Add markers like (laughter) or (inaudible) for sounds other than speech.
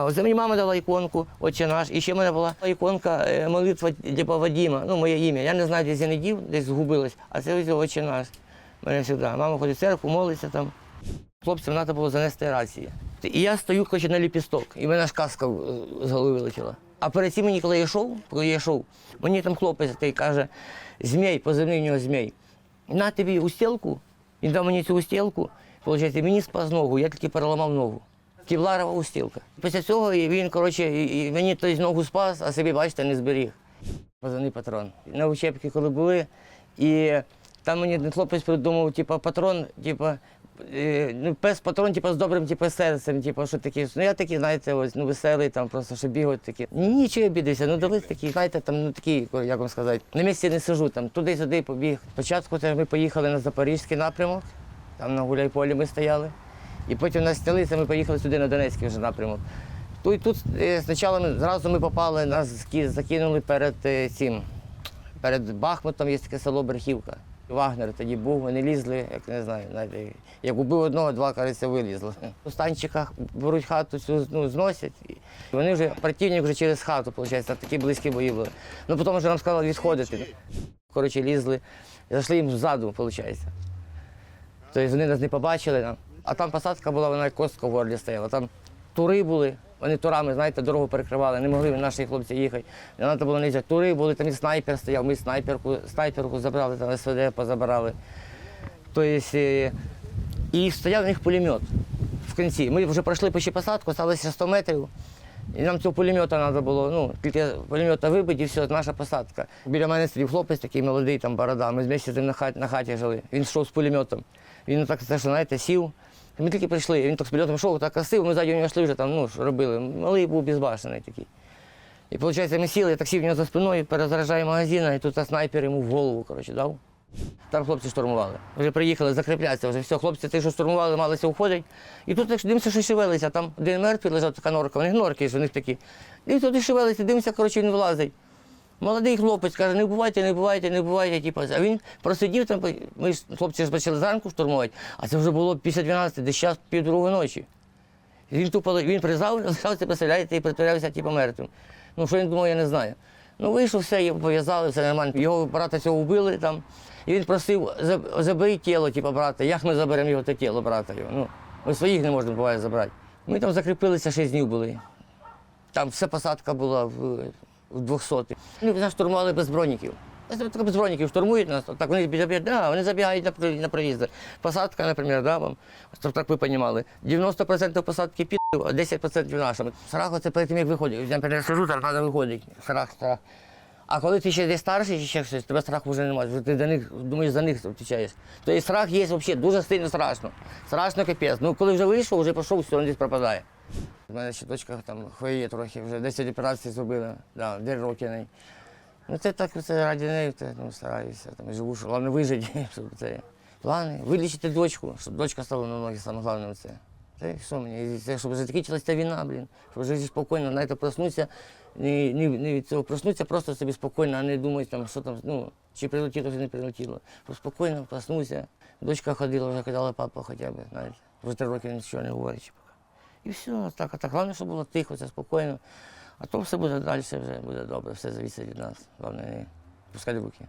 Оце мені мама дала іконку, отче наш, і ще в мене була іконка е, молитва типа Вадима, ну моє ім'я. Я не знаю, десь я не дів, десь згубилась, а це ось отче наш. Мене завжди. Мама ходить в церкву, молиться там. Хлопцям треба було занести рації. І я стою, коротше, на ліпісток, і мене аж каска е, з голови вилетіла. А перед цим мені, коли я йшов, коли я йшов, мені там хлопець такий каже, змій, позивний в нього змій. На тобі устілку, він дав мені цю устілку, виходить, мені спас ногу, я тільки переламав ногу. Кевларова устілка. Після цього він, коротше, мені той ногу спас, а собі, бачите, не зберіг. Позивний патрон. На учебки, коли були, і там мені хлопець придумав, типу, патрон, типу, ну, пес патрон, типу, з добрим типу, серцем, типу, що такі, ну я такий, знаєте, ось, ну, веселий, там просто, що бігають такі. Нічого я ну дали такі, знаєте, там, ну такі, як вам сказати, на місці не сижу, там, туди-сюди побіг. Спочатку ми поїхали на Запорізький напрямок, там на Гуляйполі ми стояли. І потім нас стелися, ми поїхали сюди на Донецький вже напрямок. Тут, тут е, спочатку ми, зразу ми попали, нас закинули перед е, цим, перед Бахмутом є таке село Берхівка. Вагнер тоді був, вони лізли, як не знаю, знаєте, як убив одного, два, кажеться, вилізли. У станчиках беруть хату, цю ну, зносять. І вони вже противник вже через хату, виходить, такі близькі бої були. Ну потім вже нам сказали відходити. Коротше, лізли, зайшли їм ззаду, виходить. Тобто вони нас не побачили. А там посадка була, вона як костка в горлі стояла. Там тури були, вони турами, знаєте, дорогу перекривали, не могли наші хлопці їхати. Не треба було нічого. Тури були, там і снайпер стояв, ми снайперку, снайперку забрали, там СВД позабирали. Тобто, і стояв у них пулемет в кінці. Ми вже пройшли почти посадку, залишилося 100 метрів. І нам цього пулемета треба було, ну, тільки пулемета вибити, і все, наша посадка. Біля мене сидів хлопець такий молодий, там борода. Ми з ним на хаті, на хаті жили. Він йшов з пулеметом. Він так, знаєте, сів. Ми тільки прийшли, він так з пулеметом йшов, так красиво, ми ззаді нього йшли вже там, ну, робили. Малий був безбашений такий. І виходить, ми сіли, я так сів в нього за спиною, перезаряджаю магазин, і тут снайпер йому в голову, коротше, дав. Там хлопці штурмували. Вже приїхали закріплятися, вже все, хлопці ті, що штурмували, малися уходять. І тут так дивимося, що шевелиться. Там один мертвий лежав така норка, вони норки, що у них такі. І тут шевелиться, дивимося, коротше, він вилазить. Молодий хлопець каже, не бувайте, не бувайте, не бувайте. Типу. А він просидів там, ми ж хлопці ж почали зранку штурмувати, а це вже було після 12, десь час півдругої ночі. Він тупо він призвав, (laughs) залишався, представляєте, і притворявся типу, мертвим. Ну, що він думав, я не знаю. Ну, вийшов, все, його пов'язали, все нормально. Його брата цього вбили там. І він просив, «Заб- тіло, типу, брата. Як ми заберемо його те тіло, брата його? Ну, ми своїх не можемо буває забрати. Ми там закріпилися, 6 днів були. Там вся посадка була в, в 200. Вони нас штурмували без броніків. Без броніків штурмують нас, так вони забігають, да, вони забігають на, на проїзди. Посадка, наприклад, да, вам, щоб так ви розуміли. 90% посадки під, а 10% наша. Страх це перед тим, як виходить. Я, так треба виходить. Страх, страх. А коли ти ще десь старший, чи ще щось, тебе страху вже немає. Вже ти до них думаєш, за них втічаєш. Тобто страх є взагалі дуже сильно страшно. Страшно капець. Ну коли вже вийшов, вже пішов, все, він десь пропадає. У мене ще дочка там хворіє трохи, вже 10 операцій зробила, да, 9 років неї. Ну це так, це раді неї, це, ну, стараюся, там, живу, що головне вижити. (laughs) Щоб це. Плани, вилічити дочку, щоб дочка стала на ноги, саме головне це. Це що мені? Це, щоб закінчилася ця війна, блін. Щоб жити спокійно, знаєте, проснутися, не, не, не від цього проснутися, просто собі спокійно, а не думати, там, що там, ну, чи прилетіло, чи не прилетіло. Спокійно проснувся. Дочка ходила, вже казала, папа хоча б, знаєте. Вже три роки нічого не говорить. І все, так, а так. Головне, щоб було тихо, це спокійно. А то все буде далі, вже буде добре, все залежить від нас. Головне, не руки.